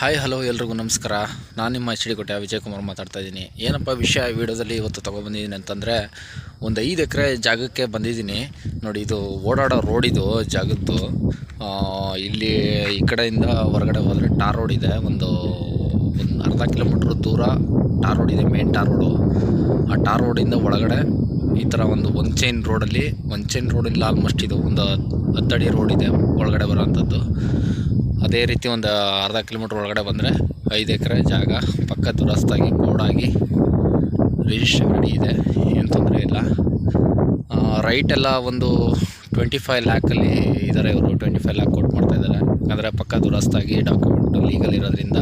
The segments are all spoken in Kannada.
ಹಾಯ್ ಹಲೋ ಎಲ್ರಿಗೂ ನಮಸ್ಕಾರ. ನಾನು ನಿಮ್ಮ ಎಚ್ ಡಿ ಕೋಟೆ ವಿಜಯ್ ಕುಮಾರ್ ಮಾತಾಡ್ತಾ ಇದ್ದೀನಿ. ಏನಪ್ಪ ವಿಷಯ ವಿಡಿಯೋದಲ್ಲಿ ಇವತ್ತು ತೊಗೊಬಂದಿದ್ದೀನಿ ಅಂತಂದರೆ, ಒಂದು ಐದು ಎಕರೆ ಜಾಗಕ್ಕೆ ಬಂದಿದ್ದೀನಿ. ನೋಡಿ, ಇದು ಓಡಾಡೋ ಇದು, ಜಾಗದ್ದು. ಇಲ್ಲಿ ಈ ಕಡೆಯಿಂದ ಹೊರಗಡೆ ಹೋದರೆ ಟಾರ್ ರೋಡ್ ಇದೆ. ಒಂದು ಒಂದು ಅರ್ಧ ಕಿಲೋಮೀಟ್ರ್ ದೂರ ಟಾರ್ ರೋಡ್ ಇದೆ ಮೇನ್ ಟಾರ್ ರೋಡು ಆ ಟಾರ್ ರೋಡಿಂದ ಒಳಗಡೆ ಈ ಥರ ಒಂದು ಒನ್ ಚೈನ್ ರೋಡಲ್ಲಿ ಒನ್ ಚೈನ್ ರೋಡಲ್ಲಿ ಆಲ್ಮೋಸ್ಟ್ ಇದು ಒಂದು ಹತ್ತಡಿ ರೋಡ್ ಇದೆ ಒಳಗಡೆ ಬರೋವಂಥದ್ದು ಅದೇ ರೀತಿ ಒಂದು ಅರ್ಧ ಕಿಲೋಮೀಟ್ರ್ ಒಳಗಡೆ ಬಂದರೆ ಐದು ಎಕರೆ ಜಾಗ ಪಕ್ಕ ದುರಸ್ತಾಗಿ ಗೋಡಾಗಿ ರಿಜಿಸ್ಟ್ರೇಷನ್ ರೆಡಿ ಇದೆ, ಏನು ತೊಂದರೆ ಇಲ್ಲ. ರೈಟ್ ಎಲ್ಲ ಒಂದು ಟ್ವೆಂಟಿ ಫೈವ್ ಲ್ಯಾಕಲ್ಲಿ ಇದ್ದಾರೆ ಇವರು ಟ್ವೆಂಟಿ ಫೈವ್ ಲ್ಯಾಕ್ ಕೊಟ್ಟು ಮಾಡ್ತಾ ಇದ್ದಾರೆ ಅಂದರೆ ಪಕ್ಕ ದುರಸ್ತಾಗಿ ಡಾಕ್ಯುಮೆಂಟ್ ಲೀಗಲ್ ಇರೋದ್ರಿಂದ,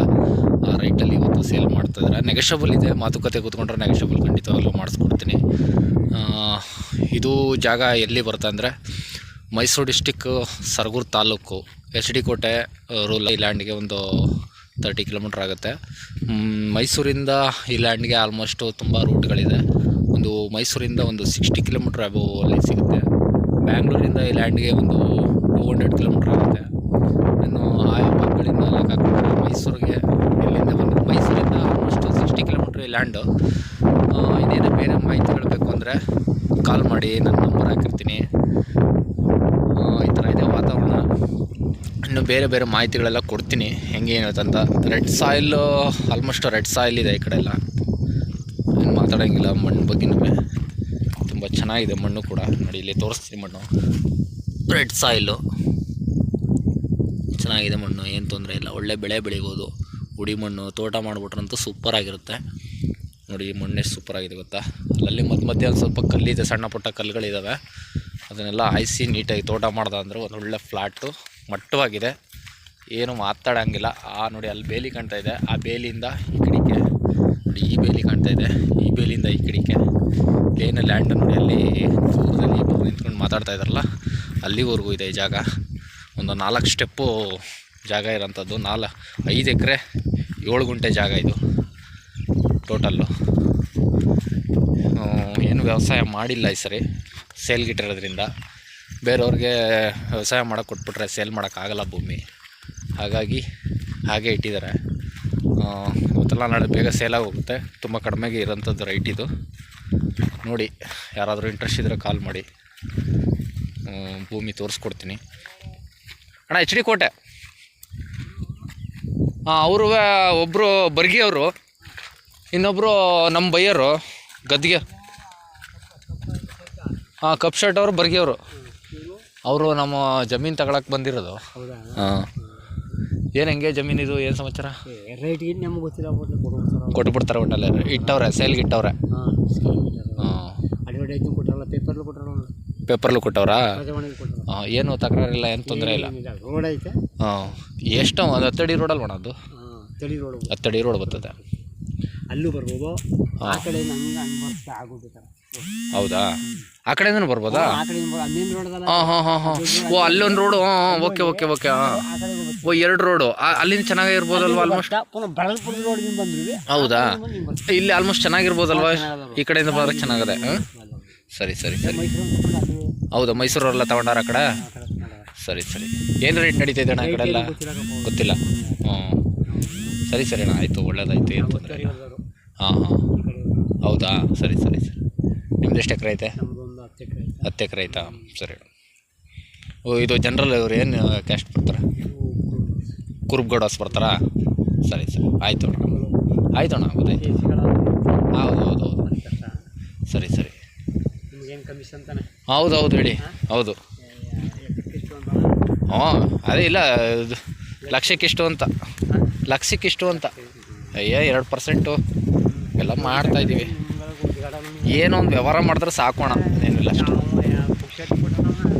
ಆ ರೈಟಲ್ಲಿ ಇವತ್ತು ಸೇಲ್ ಮಾಡ್ತಾ ಇದ್ದಾರೆ. ನೆಗೆಷಬಲ್ ಇದೆ. ಮಾತುಕತೆ ಕೂತ್ಕೊಂಡ್ರೆ ನೆಗೆಷಬಲ್ ಖಂಡಿತವಾಗ್ಲೂ ಮಾಡಿಸ್ಕೊಡ್ತೀನಿ. ಇದು ಜಾಗ ಎಲ್ಲಿ ಬರುತ್ತೆ ಅಂದರೆ, Mysuru district Saragur taluk. H D Kote rule ಈ ಲ್ಯಾಂಡ್ಗೆ ಒಂದು ತರ್ಟಿ ಕಿಲೋಮೀಟ್ರ್ ಆಗುತ್ತೆ. ಮೈಸೂರಿಂದ ಈ ಲ್ಯಾಂಡ್ಗೆ ಆಲ್ಮೋಸ್ಟು ತುಂಬ ರೂಟ್ಗಳಿದೆ ಒಂದು ಮೈಸೂರಿಂದ ಒಂದು ಸಿಕ್ಸ್ಟಿ ಕಿಲೋಮೀಟ್ರ್ ಅಬೋವ್ ಅಲ್ಲಿ ಸಿಗುತ್ತೆ. ಬ್ಯಾಂಗ್ಳೂರಿಂದ ಈ ಲ್ಯಾಂಡ್ಗೆ ಒಂದು ಟೂ ಹಂಡ್ರೆಡ್ ಕಿಲೋಮೀಟ್ರ್ ಆಗುತ್ತೆ. ಇನ್ನು ಆಯಾ ಭಾಗಗಳಿಂದ ಲೆಕ್ಕ ಮೈಸೂರಿಗೆ ಇಲ್ಲಿಂದ ಬಂದು ಮೈಸೂರಿಂದ ಆಲ್ಮೋಸ್ಟ್ ಸಿಕ್ಸ್ಟಿ ಕಿಲೋಮೀಟ್ರ್ ಲ್ಯಾಂಡು ಇನ್ನೇನು ಬೇರೆ ಮಾಹಿತಿ ಬೇಕು ಅಂದರೆ ಕಾಲ್ ಮಾಡಿ ನನ್ನ ನಂಬರ್ ಹಾಕಿರ್ತೀನಿ. ಆ, ಈ ಥರ ಇದೆ ವಾತಾವರಣ. ಇನ್ನು ಬೇರೆ ಬೇರೆ ಮಾಹಿತಿಗಳೆಲ್ಲ ಕೊಡ್ತೀನಿ. ಹೆಂಗೆ ಅಂತ. Red soil almost red soil ಇದೆ ಈ ಕಡೆ ಎಲ್ಲ. ಏನು ಮಾತಾಡೋಂಗಿಲ್ಲ ಮಣ್ಣು ಬಗ್ಗೆ ತುಂಬ ಚೆನ್ನಾಗಿದೆ ಮಣ್ಣು ಕೂಡ. ನೋಡಿ ಇಲ್ಲಿ ತೋರಿಸ್ತೀನಿ ಮಣ್ಣು. ರೆಡ್ ಸಾಯಿಲು ಚೆನ್ನಾಗಿದೆ ಮಣ್ಣು, ಏನು ತೊಂದರೆ ಇಲ್ಲ. ಒಳ್ಳೆ ಬೆಳೆ ಬೆಳಿಬೋದು. ಉಡಿ ಮಣ್ಣು, ತೋಟ ಮಾಡಿಬಿಟ್ರಂತೂ ಸೂಪರಾಗಿರುತ್ತೆ ನೋಡಿ, ಈ ಮಣ್ಣು ಎಷ್ಟು ಸೂಪರಾಗಿದೆ ಗೊತ್ತಾ? ಅಲ್ಲಲ್ಲಿ ಮಧ್ಯ ಮಧ್ಯೆ ಒಂದು ಸ್ವಲ್ಪ ಕಲ್ಲಿದೆ ಸಣ್ಣ ಪುಟ್ಟ ಕಲ್ಲುಗಳಿದ್ದಾವೆ ಅದನ್ನೆಲ್ಲ ಆಯಿಸಿ ನೀಟಾಗಿ ತೋಟ ಮಾಡ್ದೆ ಅಂದರೆ ಒಂದು ಒಳ್ಳೆ ಫ್ಲಾಟು ಮಟ್ಟವಾಗಿದೆ. ಏನು ಮಾತಾಡೋಂಗಿಲ್ಲ. ಆ ನೋಡಿ, ಅಲ್ಲಿ ಬೇಲಿ ಕಾಣ್ತಾ ಇದೆ. ಆ ಬೇಲಿಯಿಂದ ಈ ಕಡೆಗೆ, ನೋಡಿ, ಈ ಬೇಲಿ ಕಾಣ್ತಾ ಇದೆ. ಈ ಬೇಲಿಯಿಂದ ಈ ಕಡೆಗೆ. ಏನು ಲ್ಯಾಂಡ್ ನೋಡಿ, ಅಲ್ಲಿ ದೂರದಲ್ಲಿ ಇಬ್ಬರು ನಿಂತ್ಕೊಂಡು ಮಾತಾಡ್ತಾ ಇದ್ದಾರಲ್ಲ, ಅಲ್ಲಿವರೆಗೂ ಇದೆ ಈ ಜಾಗ. ಒಂದು ನಾಲ್ಕು ಸ್ಟೆಪ್ಪು ಜಾಗ ಇರೋಂಥದ್ದು. ನಾಲ್ಕು, ಐದು ಎಕರೆ, ಏಳು ಗುಂಟೆ ಜಾಗ ಇದು ಟೋಟಲ್ಲು. ಏನು ವ್ಯವಸಾಯ ಮಾಡಿಲ್ಲ ಈ ಸರಿ. ಸೇಲ್ಗಿಟ್ಟಿರೋದ್ರಿಂದ ಬೇರೆಯವ್ರಿಗೆ ವ್ಯವಸಾಯ ಮಾಡೋಕೆ ಕೊಟ್ಬಿಟ್ರೆ ಸೇಲ್ ಮಾಡೋಕ್ಕಾಗಲ್ಲ ಭೂಮಿ. ಹಾಗಾಗಿ ಹಾಗೆ ಇಟ್ಟಿದ್ದಾರೆ. ಇವತ್ತೆಲ್ಲ ನಾಳೆ ಬೇಗ ಸೇಲಾಗಿ ಹೋಗುತ್ತೆ ತುಂಬ ಕಡಿಮೆಗೆ ಇರೋಂಥದ್ದು ರೈಟ್ ಇದು. ನೋಡಿ, ಯಾರಾದರೂ ಇಂಟ್ರೆಸ್ಟ್ ಇದ್ದರೆ ಕಾಲ್ ಮಾಡಿ. ಭೂಮಿ ತೋರಿಸ್ಕೊಡ್ತೀನಿ. ಅಣ್ಣ ಎಚ್ ಡಿ ಕೋಟೆ. ಹಾಂ ಅವರು ಒಬ್ಬರು ಬರ್ಗಿ ಅವರು ಇನ್ನೊಬ್ಬರು ನಮ್ಮ ಬೈಯರು ಗದ್ಗೆ. ಹಾಂ ಕಪ್ ಶರ್ಟ್ ಅವರು ಬರ್ಗಿ ಅವರು. ಅವರು ನಮ್ಮ ಜಮೀನು ತಗೊಳಕ್ಕೆ ಬಂದಿರೋದು. ಹಾಂ ಏನು ಹೆಂಗೆ ಜಮೀನು ಇದು? ಏನು ಸಮಾಚಾರ? ರೇಟ್ ನಮ್ಗೆ ಗೊತ್ತಿಲ್ಲ ಕೊಟ್ಬಿಡ್ತಾರೆ ಒಟ್ಟಲ್ಲೇ ಇಟ್ಟವ್ರೆ ಸೇಲ್ಗೆ ಇಟ್ಟವ್ರೆ. ಹಾಂ ಹಾಂ ಅಡ್ವರ್ಟೈಸ್ನು ಕೊಟ್ರಲ್ಲ ಪೇಪರ್ಲು ಕೊಟ್ರಲ್ಲ ಪೇಪರ್ಲು ಕೊಟ್ಟವ್ರಾ? ಹಾಂ ಏನು ತಕರಾರಿಲ್ಲ ಏನು ತೊಂದರೆ ಇಲ್ಲ. ರೋಡ್ ಐತೆ. ಹಾಂ ಎಷ್ಟು ಒಂದು ಹತ್ತಡಿ ರೋಡಲ್ಲಿ ಮಾಡೋದು ಅದು? ತಳಿ ರೋಡ್ ಹತ್ತಡಿ ರೋಡ್ ಬರ್ತದೆ. ಅಲ್ಲೂ ಬರ್ಬೋದು. ಆ ಹೌದಾ? ಆ ಕಡೆಯಿಂದನೂ ಬರ್ಬೋದಾ? ಆ ಕಡೆ ಮೇನ್ ರೋಡದಲ್ಲ ಹಾಂ ಹಾಂ ಹಾಂ ಹಾಂ. ಓ ಅಲ್ಲೊಂದು ರೋಡು ಹಾಂ ಹಾಂ ಓಕೆ ಓಕೆ ಓಕೆ ಹಾಂ. ಆ ಕಡೆ ಬರ್ಬೇಕು. ಓ ಎರಡು ರೋಡು. ಅಲ್ಲಿಂದ ಚೆನ್ನಾಗೇ ಇರ್ಬೋದಲ್ವಾ ಆಲ್ಮೋಸ್ಟ್ ಬರ್ತಾ ಪುನಃ ಬಳಲ್ಪುರ ರೋಡ್ಗಿಂದ ಬಂದ್ವಿ ಹೌದಾ? ಇಲ್ಲಿ ಆಲ್ಮೋಸ್ಟ್ ಚೆನ್ನಾಗಿರ್ಬೋದಲ್ವಾ? ಈ ಕಡೆಯಿಂದ ಬರೋಕ್ಕೆ ಚೆನ್ನಾಗದೆ ಹಾಂ? ಸರಿ ಸರಿ ಸರಿ. ಮೈಸೂರು ಅಲ್ಲಿ ಹೌದಾ ಮೈಸೂರವರೆಲ್ಲ ತಗೊಂಡಾರ ಆ ಕಡೆ? ಸರಿ ಸರಿ. ಏನು ರೇಟ್ ನಡೀತೈತೆ ಅಣ್ಣ ಆ ಕಡೆ ಎಲ್ಲ? ಗೊತ್ತಿಲ್ಲ. ಹ್ಞೂ ಸರಿ ಸರಿ ಅಣ್ಣ ಆಯಿತು ಒಳ್ಳೇದಾಯ್ತು ಏನು ತೊಂದರೆ ಇಲ್ಲ. ಹಾಂ ಹಾಂ. ಹೌದಾ? ಸರಿ ಸರಿ ಸರಿ. ನಿಮ್ದು ಎಷ್ಟು ಎಕರೆ ಐತೆ? ಒಂದು ಹತ್ತು ಎಕರೆ ಐತೆ. ಆಯ್ತಾ ಸರಿ ಓ ಇದು ಜನರಲ್ ಇವ್ರು ಏನು ಕ್ಯಾಸ್ಟ್ ಬರ್ತಾರೆ. ಕುರುಬ್ಗೌಡಸ್ ಬರ್ತಾರಾ? ಸರಿ ಸರಿ. ಆಯಿತು ಅಣ್ಣ. ಆಯ್ತು ಅಣ್ಣ ಹೌದು ಹೌದು ಹೌದು. ಸರಿ ಸರಿ. ಕಮಿಷನ್ ತಾನೆ ಹೌದು ಹೌದು ಹೇಳಿ ಹೌದು. ಹಾಂ ಅದೇ ಇಲ್ಲ ಇದು ಲಕ್ಷಕ್ಕಿಷ್ಟು ಅಂತ. ಲಕ್ಷಕ್ಕಿಷ್ಟು ಅಂತ. ಅಯ್ಯ ಎರಡು ಪರ್ಸೆಂಟು ಎಲ್ಲ ಮಾಡ್ತಾ ಇದ್ದೀವಿ. ಏನೋ ಒಂದು ವ್ಯವಹಾರ ಮಾಡಿದ್ರೆ ಸಾಕೋಣ. ಏನಿಲ್ಲ ಅಷ್ಟು.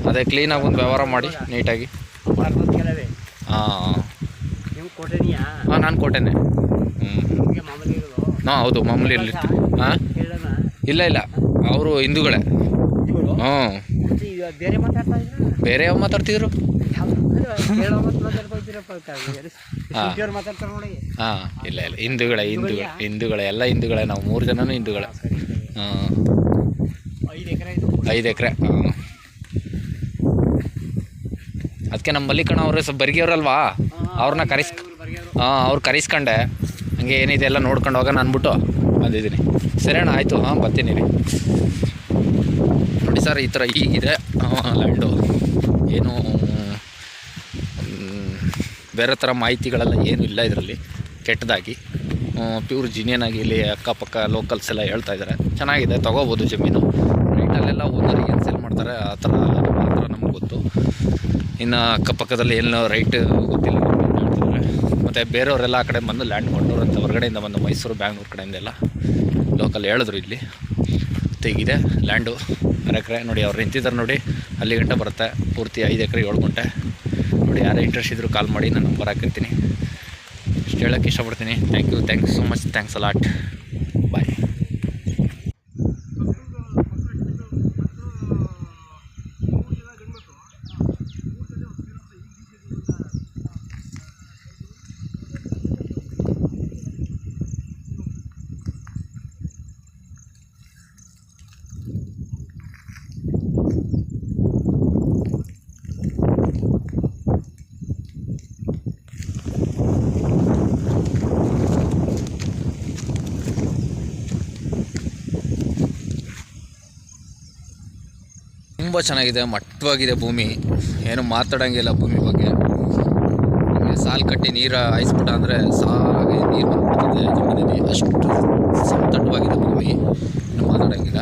ಅದೇ ಕ್ಲೀನಾಗಿ ಒಂದು ವ್ಯವಹಾರ ಮಾಡಿ ನೀಟಾಗಿ. ಹಾಂ ಹಾಂ. ನಾನು ಕೊಟ್ಟೇನೆ ಹ್ಞೂ ಹಾಂ ಹೌದು ಮಾಮೂಲಿ ಇರಲಿ. ಹಾಂ? ಇಲ್ಲ ಇಲ್ಲ. ಅವರು ಹಿಂದೂಗಳೇ. ಹ್ಞೂ. ಬೇರೆ ಯಾವ ಮಾತಾಡ್ತಿದ್ರು? ಹಾ. ಇಲ್ಲ ಇಲ್ಲ. ಹಿಂದೂಗಳೇ ಹಿಂದೂ ಹಿಂದೂಗಳೇ? ಎಲ್ಲ ಹಿಂದೂಗಳೇ. ನಾವು ಮೂರು ಜನನೂ ಹಿಂದೂಗಳೇ. ಹಾಂ. ಐದು ಎಕರೆ ಹಾಂ. ಅದಕ್ಕೆ ನಮ್ಮ ಮಲ್ಲಿಕಣ್ಣ ಅವರು ಸ್ವಲ್ಪ ಬರ್ಗಿಯವ್ರಲ್ವಾ? ಅವ್ರನ್ನ ಕರೆಸ್ ಹಾಂ ಅವ್ರು ಕರೆಸ್ಕೊಂಡೆ. ಹಂಗೆ ಏನಿದೆ ಎಲ್ಲ ನೋಡ್ಕೊಂಡು ಹೋಗೋಣ ಅಂದ್ಬಿಟ್ಟು ಬಂದಿದ್ದೀನಿ. ಸರಿ ಅಣ್ಣ ಆಯಿತು. ಹಾಂ, ಬರ್ತೀನಿ ನೋಡಿ ಸರ್, ಈ ಥರ ಈಗಿದೆ ಲ್ಯಾಂಡು ಏನು ಬೇರೆ ಥರ ಮಾಹಿತಿಗಳೆಲ್ಲ ಏನು ಇಲ್ಲ ಇದರಲ್ಲಿ. ಕೆಟ್ಟದಾಗಿ. ಪ್ಯೂರ್ ಜಿನಿಯನ್ ಆಗಿ ಇಲ್ಲಿ ಅಕ್ಕಪಕ್ಕ ಲೋಕಲ್ಸ್ ಎಲ್ಲ ಹೇಳ್ತಾ ಇದ್ದಾರೆ. ಚೆನ್ನಾಗಿದೆ, ತೊಗೋಬೋದು ಜಮೀನು. ರೈಟಲ್ಲೆಲ್ಲ ಓನರ್ ಏನು ಸೇಲ್ ಮಾಡ್ತಾರೆ, ಆ ಥರ ಮಾತ್ರ ನಮ್ಗೆ ಗೊತ್ತು. ಇನ್ನು ಅಕ್ಕಪಕ್ಕದಲ್ಲಿ ಏನು ರೈಟ್ ಗೊತ್ತಿಲ್ಲ. ಮತ್ತು ಬೇರೆಯವರೆಲ್ಲ ಆ ಕಡೆ ಬಂದು ಲ್ಯಾಂಡ್ ಮಾಡೋರು ಅಂತ ಹೊರಗಡೆಯಿಂದ ಬಂದು ಮೈಸೂರು, ಬ್ಯಾಂಗ್ಳೂರು ಕಡೆಯಿಂದ ಎಲ್ಲ ಲೋಕಲ್ ಹೇಳಿದ್ರು ಇಲ್ಲಿ. ತೆಗಿದೆ ಲ್ಯಾಂಡು ಎಕರೆ ನೋಡಿ ಅವ್ರು ನಿಂತಿದ್ದಾರೆ ನೋಡಿ. ಅಲ್ಲಿ ಗಂಟೆ ಬರುತ್ತೆ. ಪೂರ್ತಿ ಐದು ಎಕರೆ, ಏಳು ಗಂಟೆ. ನೋಡಿ ಯಾರೇ ಇಂಟ್ರೆಸ್ಟ್ ಇದ್ದರೂ ಕಾಲ್ ಮಾಡಿ, ನಾನು ನಂಬರ್ ಹಾಕಿರ್ತೀನಿ. ಇಷ್ಟು ಹೇಳೋಕ್ಕೆ ಇಷ್ಟಪಡ್ತೀನಿ. Thank you thanks so much thanks a lot bye ತುಂಬ ಚೆನ್ನಾಗಿದೆ, ಮಟ್ಟವಾಗಿದೆ ಭೂಮಿ. ಏನು ಮಾತಾಡೋಂಗಿಲ್ಲ ಭೂಮಿ ಬಗ್ಗೆ. ಸಾಲು ಕಟ್ಟಿ ನೀರು ಹಾಯಿಸ್ಬಿಟ್ಟ ಅಂದರೆ ಸಾಲಾಗಿ ನೀರು ಜಮೀನಲ್ಲಿ. ಅಷ್ಟು ಸಮತಟ್ಟವಾಗಿದೆ ಭೂಮಿ. ಮಾತಾಡೋಂಗಿಲ್ಲ.